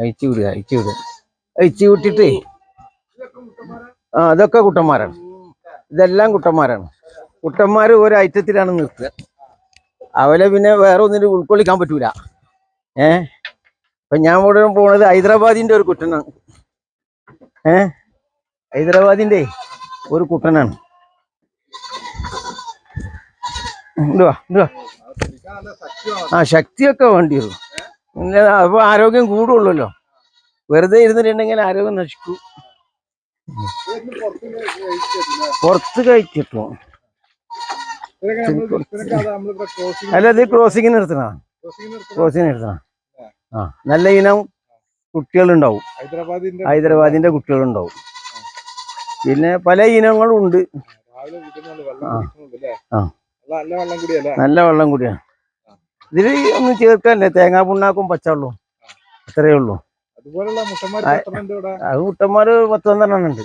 അയച്ചു വിടുക അയച്ചു വിടുക. അയച്ചു വിട്ടിട്ടേ ആ അതൊക്കെ കുട്ടന്മാരാണ്. ഇതെല്ലാം കുട്ടന്മാരാണ്. കുട്ടന്മാർ ഒരു ഐറ്റത്തിലാണ് നിർത്തുക. അവരെ പിന്നെ വേറെ ഒന്നിനും ഉൾക്കൊള്ളിക്കാൻ പറ്റൂല. ഏ? ഇപ്പൊ ഞാൻ ഇവിടെ പോണത് ഹൈദരാബാദിന്റെ ഒരു കുട്ടനാണ്. ഏ? ഹൈദരാബാദിന്റെ ഒരു കുട്ടനാണ്. ആ ശക്തിയൊക്കെ വേണ്ടി പിന്നെ അപ്പൊ ആരോഗ്യം കൂടുള്ളല്ലോ. വെറുതെ ഇരുന്നിട്ടുണ്ടെങ്കിൽ ആരോഗ്യം നശിക്കും. പുറത്ത് കഴിച്ചിട്ടു. അല്ല ഇത് ക്രോസിങ് നിർത്തണ? ക്രോസിങ് നിർത്തണ? ആ നല്ല ഇനം കുട്ടികളുണ്ടാവും. ഹൈദരാബാദിന്റെ കുട്ടികളുണ്ടാവും. പിന്നെ പല ഇനങ്ങളും ഉണ്ട് നല്ല വെള്ളം കൂടിയാണ് ഇതിൽ ഒന്നും ചേർക്കല്ലേ തേങ്ങാ പുണ്ണാക്കും പച്ചവെള്ളവും അത്രയേ ഉള്ളൂ. അത് കുട്ടന്മാര് പത്ത് പന്ത്രണ്ടെണ്ണം ഉണ്ട്.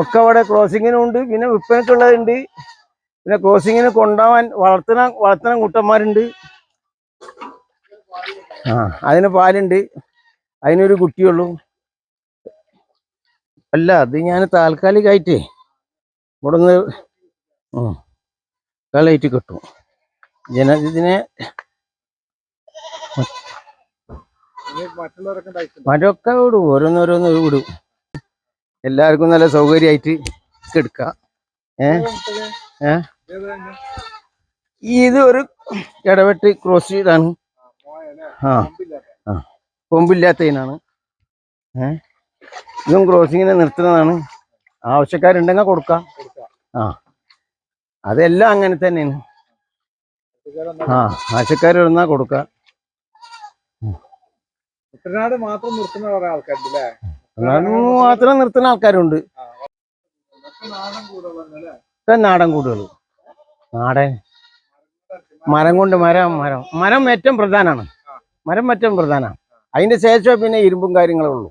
ഒക്കെ അവിടെ ക്രോസിങ്ങിനും ഉണ്ട്. പിന്നെ വിൽപ്പനക്കുള്ളതുണ്ട് പിന്നെ ക്രോസിങ്ങിന് കൊണ്ടുപോവാൻ വളർത്തണ വളർത്തണ കുട്ടന്മാരുണ്ട്. ആ അതിന് പാലുണ്ട്. അതിനൊരു കുട്ടിയുള്ളൂ അല്ല അത് ഞാൻ താൽക്കാലികമായിട്ടേ ഇവിടെ നിന്ന് താൽക്കാലികമായിട്ട് കിട്ടും ജന ഇതിനെ വിടും. ഓരോന്നോരോന്ന് വിടും. എല്ലാവർക്കും നല്ല സൗകര്യമായിട്ട് എടുക്കാം? ഏ? ഇത് ഒരു ഇടവെട്ട് ക്രോസ് ചെയ്താണ്. ആ. ആ. കൊമ്പില്ലാത്തതിനാണ്. ഏ? ഇതും ക്രോസിങ്ങിനെ നിർത്തുന്നതാണ്. ആവശ്യക്കാരുണ്ടെങ്കിൽ കൊടുക്കാം. ആ. അതെല്ലാം അങ്ങനെ തന്നെയാണ്. ആ കൊടുക്കാം. കുട്ടനാട് മാത്രം നിർത്തുന്ന കുറെ ആൾക്കാരുണ്ട് അല്ലേ എന്നാലും മാത്രം നിർത്തുന്ന ആൾക്കാരുണ്ട്. നാടൻ കൂടുതൽ നാടൻ കൂടുകൾ നാടൻ. മരം കൊണ്ട് മരം മരം. മരം ഏറ്റവും പ്രധാനമാണ് മരം ഏറ്റവും പ്രധാനമാണ് അതിന്റെ ശേഷം പിന്നെ ഇരുമ്പും കാര്യങ്ങളേ ഉള്ളൂ.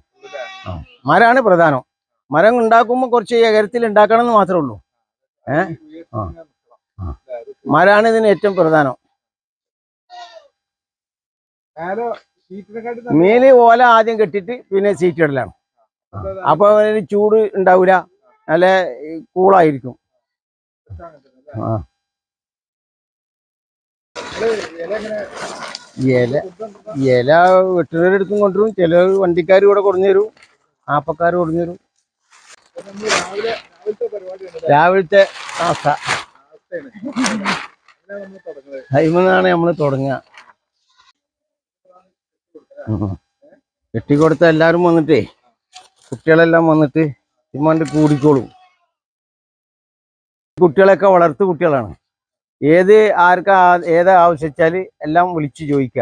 മരമാണ് പ്രധാനം. മരം ഉണ്ടാക്കുമ്പോൾ കുറച്ച് ഏകരത്തിൽ ഉണ്ടാക്കണം എന്ന് മാത്രമേ ഉള്ളൂ. ഏഹ് ആ. ആ. മരമാണ് ഇതിന് ഏറ്റവും പ്രധാനം. മീന് ഓല ആദ്യം കെട്ടിട്ട് പിന്നെ സീറ്റ് ഇടലാണ്. അപ്പൊ അതിന് ചൂട് ഉണ്ടാവില്ല നല്ല കൂളായിരിക്കും. ഇല ഇല വെട്ടുകാരുടെ അടുത്തും കൊണ്ടുവരും. ചില വണ്ടിക്കാർ ഇവിടെ കുറഞ്ഞു തരും ആപ്പക്കാർ കുറഞ്ഞു തരും രാവിലത്തെ പരിപാടിയാണ് അങ്ങനെ നമ്മൾ തുടങ്ങുക. കെട്ടിക്കൊടുത്ത എല്ലാവരും വന്നിട്ടേ കുട്ടികളെല്ലാം വന്നിട്ട് ഇമ്മാണ്ട് കൂടിക്കോളും. കുട്ടികളൊക്കെ വളർത്തു കുട്ടികളാണ്. ഏത് ആർക്കാ ഏത് ആവശ്യിച്ചാൽ എല്ലാം വിളിച്ചു ചോദിക്ക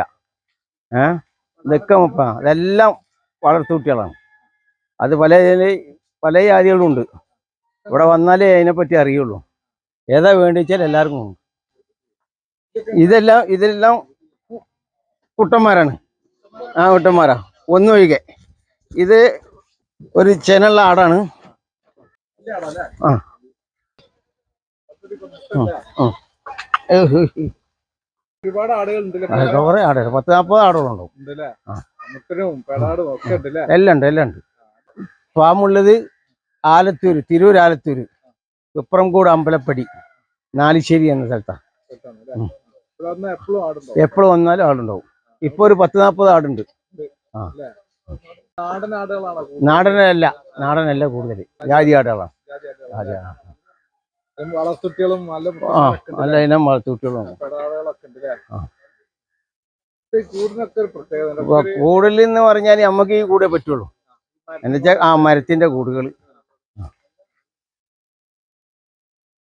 ഏ? ഇതൊക്കെ മുപ്പ അതെല്ലാം വളർത്തു കുട്ടികളാണ്. അത് പല പല ജാതികളുണ്ട്. ഇവിടെ വന്നാലേ അതിനെപ്പറ്റി അറിയുള്ളൂ. ഏതാ വേണ്ടി വെച്ചാൽ എല്ലാവർക്കും ഉണ്ട്. ഇതെല്ലാം ഇതെല്ലാം കുട്ടന്മാരാണ്. ആ കുട്ടന്മാരാ. ഒന്നൊഴികെ ഇത് ഒരു ചെനുള്ള ആടാണ്. ആ. ഒരുപാട്. കുറെ ആടുകൾ. പത്ത് നാൽപ്പത് ആടുകളുണ്ടാവും. എല്ലാം ഉണ്ട് എല്ലാം ഉണ്ട്. ഫാമുള്ളത് ആലത്തൂര് തിരൂർ ആലത്തൂര്. തുപ്രംകൂട് അമ്പലപ്പടി നാലിശ്ശേരി എന്ന സ്ഥലത്താണ്. എപ്പോഴും വന്നാലും ആടുണ്ടാവും. ഇപ്പൊ ഒരു പത്ത് നാൽപ്പത് ആടുണ്ട്? നാടനല്ല നാടനല്ല കൂടുതൽ. ജാതി ആടുകളാണ് വളർത്തുട്ടികളും നല്ല ഇനം വളർത്തുട്ടികളും. കൂടുതൽ എന്ന് പറഞ്ഞാൽ നമുക്ക് ഈ കൂടെ പറ്റുള്ളൂ. എന്നുവെച്ചാൽ ആ മരത്തിന്റെ കൂടുകൾ.